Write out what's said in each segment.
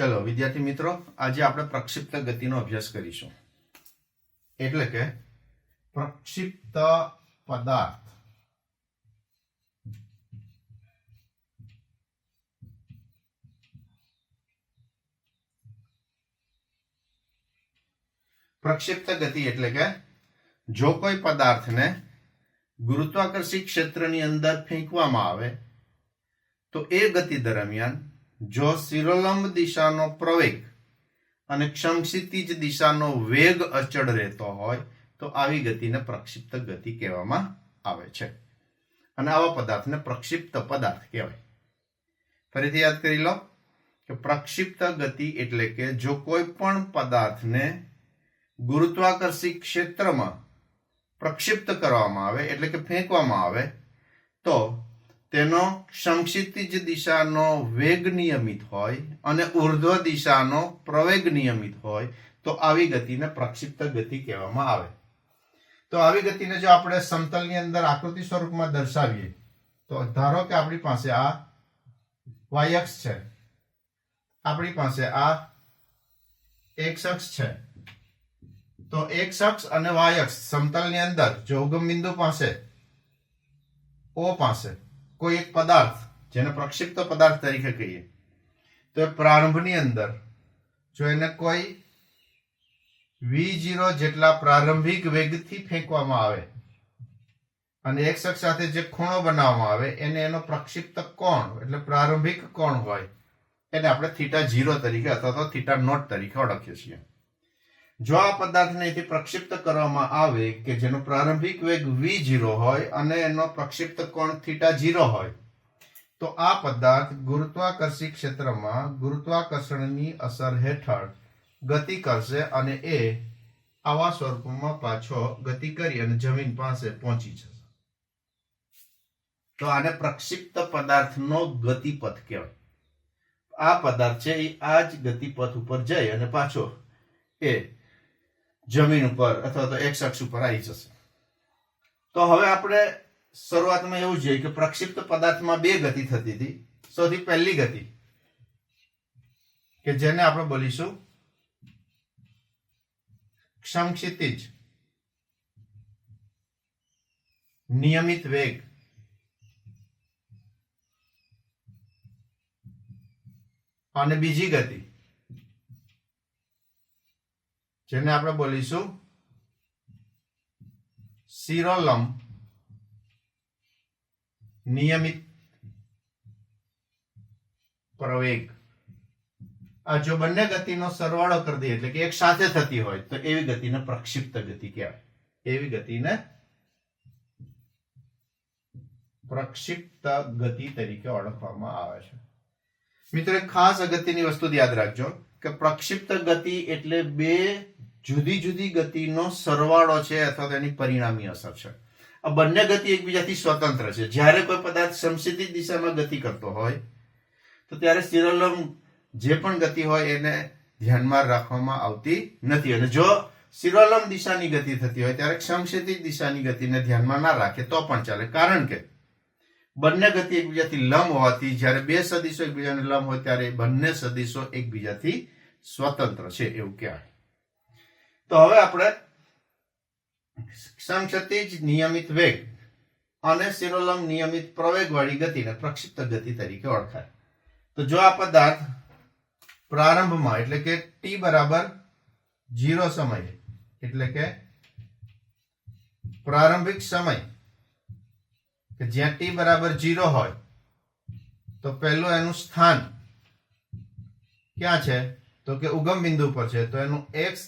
ચલો, વિદ્યાર્થી મિત્રો, આજે આપણે પ્રક્ષિપ્ત ગતિનો અભ્યાસ કરીશું. એટલે કે, પ્રક્ષિપ્ત પદાર્થ. પ્રક્ષિપ્ત ગતિ એટલે કે, જો કોઈ પદાર્થને ગુરુત્વાકર્ષી ક્ષેત્રની અંદર ફેંકવામાં આવે, તો એ ગતિ દરમિયાન જો શિરોલંબ દિશાનો પ્રવેગ અને ક્ષમક્ષિતિજ દિશાનો વેગ અચળ રહેતો હોય, તો આવી ગતિને પ્રક્ષિપ્ત ગતિ કહેવામાં આવે છે. અને આવા પદાર્થને પ્રક્ષિપ્ત પદાર્થ કહેવાય. ફરીથી યાદ કરી લો કે પ્રક્ષિપ્ત ગતિ એટલે કે જો કોઈ પણ પદાર્થને ગુરુત્વાકર્ષી ક્ષેત્રમાં પ્રક્ષિપ્ત કરવામાં આવે, એટલે કે ફેંકવામાં આવે, તો તેનો સમક્ષિતિજ દિશાનો વેગ નિયમિત હોય અને ઉર્ધ્વ દિશાનો પ્રવેગ નિયમિત હોય, તો આવી ગતિને પ્રક્ષિપ્ત ગતિ કહેવામાં આવે. તો આવી ગતિને જો આપણે સમતલની અંદર આકૃતિ સ્વરૂપમાં દર્શાવીએ, તો ધારો કે આપણી પાસે આ વાય છે. આપણી પાસે આ એક્સ અક્ષ છે. તો એક્સ અક્ષ અને વાય સમતલની અંદર, જો ઉગમ બિંદુ પાસે, ઓ પાસે કોઈ એક પદાર્થ, જેને પ્રક્ષિપ્ત પદાર્થ તરીકે કહીએ, તો એ પ્રારંભની અંદર, જો એને કોઈ વી જીરો જેટલા પ્રારંભિક વેગથી ફેંકવામાં આવે, અને એક શખ્સ સાથે જે ખૂણો બનાવવામાં આવે, એને એનો પ્રક્ષિપ્ત કોણ, એટલે પ્રારંભિક કોણ હોય, એને આપણે થીટા જીરો તરીકે અથવા તો થીટા નોટ તરીકે ઓળખીએ છીએ. જો આ પદાર્થને અહીંથી પ્રક્ષિપ્ત કરવામાં આવે કે જેનો પ્રારંભિક વેગ વી જીરો હોય અને એનો પ્રક્ષિપ્ત કોણ થીટા જીરો હોય, તો આ પદાર્થ ગુરુત્વાકર્ષી ક્ષેત્રમાં ગુરુત્વાકર્ષણની અસર હેઠળ ગતિ કરશે અને એ આવા સ્વરૂપમાં પાછો ગતિ કરી અને જમીન પાસે પહોંચી જશે. તો આને પ્રક્ષિપ્ત પદાર્થનો ગતિપથ કહેવાય. આ પદાર્થ છે એ આ જ ગતિપથ ઉપર જઈ અને પાછો એ જમીન ઉપર અથવા તો એક્સ અક્ષ ઉપર આવી જશે. તો હવે આપણે શરૂઆતમાં એવું જોઈએ કે પ્રક્ષિપ્ત પદાર્થમાં બે ગતિ થતી હતી. સૌથી પહેલી ગતિ, કે જેને આપણે બોલીશું ક્ષમક્ષિતિજ. નિયમિત વેગ. અને બીજી ગતિ જેને આપણે બોલીશું સિરોલમ નિયમિત પ્રવેગ. આ જો બંને ગતિનો સરવાળો કરી દઈએ, એટલે કે એક સાથે થતી હોય, તો એવી ગતિને પ્રક્ષિપ્ત ગતિ કહેવાય. એવી ગતિને પ્રક્ષિપ્ત ગતિ તરીકે ઓળખવામાં આવે છે. મિત્રો, એક ખાસ અગત્યની વસ્તુ યાદ રાખજો કે પ્રક્ષિપ્ત ગતિ એટલે બે જુદી જુદી ગતિનો સરવાળો છે અથવા તેની પરિણામી અસર છે. આ બંને ગતિ એકબીજાથી સ્વતંત્ર છે. જ્યારે કોઈ પદાર્થ સમસિતિ દિશામાં ગતિ કરતો હોય, તો ત્યારે સિરોલમ જે પણ ગતિ હોય એને ધ્યાનમાં રાખવામાં આવતી નથી. અને જો સિરોલમ દિશાની ગતિ થતી હોય, ત્યારે સમક્ષિતિજ દિશાની ગતિને ધ્યાનમાં ના રાખે, તો પણ ચાલે. કારણ કે બંને ગતિ એકબીજાથી લંબ હોવાથી જ્યારે બે સદીશો એકબીજાને લંબ હોય, ત્યારે બંને સદીશો એકબીજાથી સ્વતંત્ર છે એવું કહેવાય. તો હવે આપણે સમક્ષતિજ નિયમિત વેગ અને સિરોલમ નિયમિત પ્રવેગવાળી ગતિને પ્રક્ષિપ્ત ગતિ તરીકે ઓળખાય. તો જો આ પદાર્થ પ્રારંભમાં એટલે કે ટી બરાબર જીરો સમય એટલે કે પ્રારંભિક સમય કે જ્યાં ટી બરાબર જીરો હોય, તો પહેલું એનું સ્થાન ક્યાં છે? તો કે ઉગમ બિંદુ પર છે. તો એનું X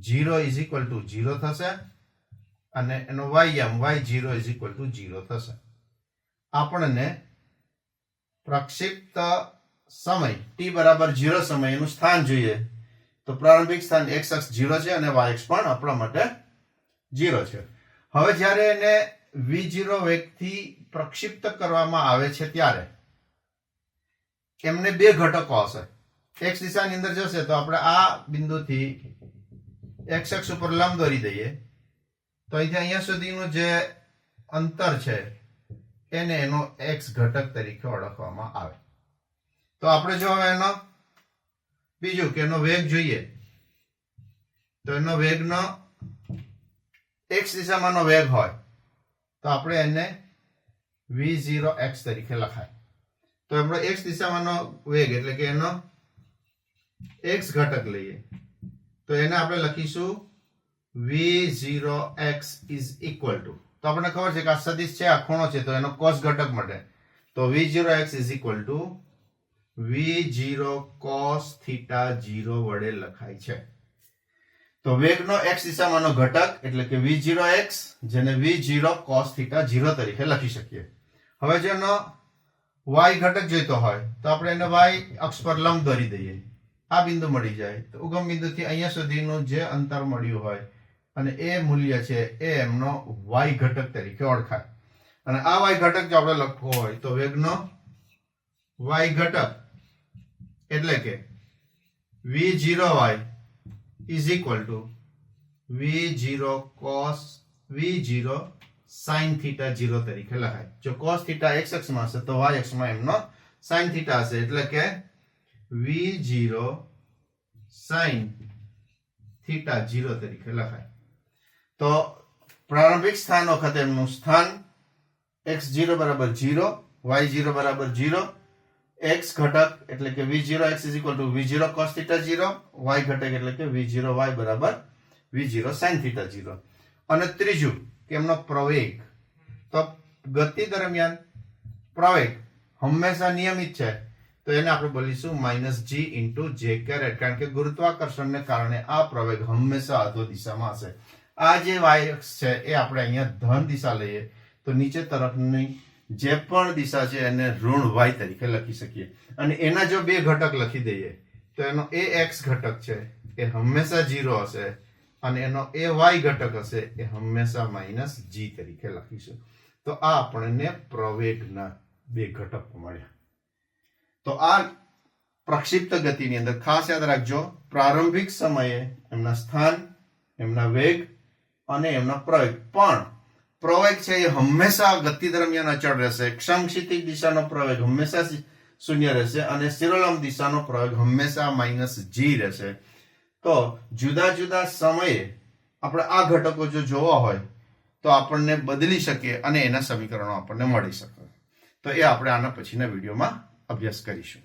zero is equal to zero થશે અને એનો Y M Y zero is equal to zero થશે. આપણને પ્રક્ષિપ્ત સમય ટી બરાબર જીરો સમય એનું સ્થાન જોઈએ. તો પ્રારંભિક સ્થાન એક્સ અક્ષ જીરો છે અને વાય અક્ષ પણ આપણા માટે જીરો છે. હવે જ્યારે એને વી જીરો વેગથી પ્રક્ષિપ્ત કરવામાં આવે છે ત્યારે એમને બે ઘટકો હશે એક્સ દિશાની અંદર જશે તો આપણે આ બિંદુથી એક્સ એક્સ ઉપર લંબ દોરી દઈએ, તો અહીંથી અહીંયા સુધીનું જે અંતર છે, એને એનો એક્સ ઘટક તરીકે ઓળખવામાં આવે. તો આપણે જો હવે એનો બીજું કે એનો વેગ જોઈએ, તો એનો વેગનો એક્સ દિશામાંનો વેગ હોય, તો આપણે એને વી ઝીરો એક્સ તરીકે લખાય. તો આપણો એક્સ દિશામાંનો વેગ એટલે કે એનો એક્સ ઘટક લઈએ. તો એને આપણે લખીશું V zero X is equal to તો આપણને ખબર છે કે આ સદિશ છે, આ ખૂણો છે, તો એનો કોસ ઘટક મળે તો V zero X is equal to V zero cos theta zero વડે લખાય છે. તો વેગનો એક્સ દિશામાંનો ઘટક, એટલે કે વી ઝીરો એક્સ જેને V zero cos theta zero તરીકે લખી શકીએ. હવે જેનો વાય ઘટક જોઈતો હોય, તો આપણે એને વાય અક્ષ પર લંબ દોરી દઈએ. આ બિંદુ મળી જાય. તો ઉગમ બિંદુથી અહીંયા સુધીનું જે અંતર મળ્યું હોય અને એ મૂલ્ય છે એ એમનો વાય ઘટક તરીકે ઓળખાય. અને આ વાય ઘટક જો આપણે લખવો હોય તો વેગનો વાય ઘટક એટલે કે V zero Y is equal to V zero cos V zero sine theta zero તરીકે લખાય. જો કોસ થીટા એક્સ એક્સમાં હશે તો વાય એક્સમાં એમનો સાઇન થીટા હશે એટલે કે v zero sine theta zero તરીકે લખાય. તો પ્રારંભિક સ્થાન વખતે એમનું સ્થાન એક્સ જીરો બરાબર જીરો વાય જીરો બરાબર જીરો એક્સ ઘટક એટલે કે v zero x is equal to v zero cos theta zero y ઘટક એટલે કે વી જીરો વાય બરાબર v zero sine theta zero અને ત્રીજું કે એમનો પ્રવેગ. તો ગતિ દરમિયાન પ્રવેગ હંમેશા નિયમિત છે. તો એને આપણે બોલીશું minus g into j caret કારણ કે ગુરુત્વાકર્ષણને કારણે આ પ્રવેગ હંમેશા અધો દિશામાં હશે. આ જે વાય અક્ષ છે એ આપણે અહીંયા ધન દિશા લઈએ તો નીચે તરફની જે પણ દિશા છે એને ઋણ વાય તરીકે લખી શકીએ. અને એના જો બે ઘટક લખી દઈએ, તો એનો એ એક્સ ઘટક છે એ હંમેશા જીરો હશે અને એનો એ વાય ઘટક હશે એ હંમેશા માઇનસ જી તરીકે લખીશું તો આ આપણને પ્રવેગના બે ઘટકો મળ્યા. તો આ પ્રક્ષિપ્ત ગતિની અંદર ખાસ યાદ રાખજો, પ્રારંભિક સમયે એમના સ્થાન, એમના વેગ અને એમના પ્રવેગ પણ પ્રવેગ છે એ હંમેશા ગતિ દરમિયાન અચળ રહેશે. ક્ષમક્ષિતિજ દિશાનો પ્રવેગ હંમેશા શૂન્ય રહેશે અને શિરોલમ દિશાનો પ્રવેગ હંમેશા માઇનસ જી રહેશે. તો જુદા જુદા સમયે આપણે આ ઘટકો જો જોવા હોય, તો આપણને બદલી શકીએ અને એના સમીકરણો આપણને મળી શકે. તો એ આપણે આના પછીના વિડીયોમાં અભ્યાસ કરીશું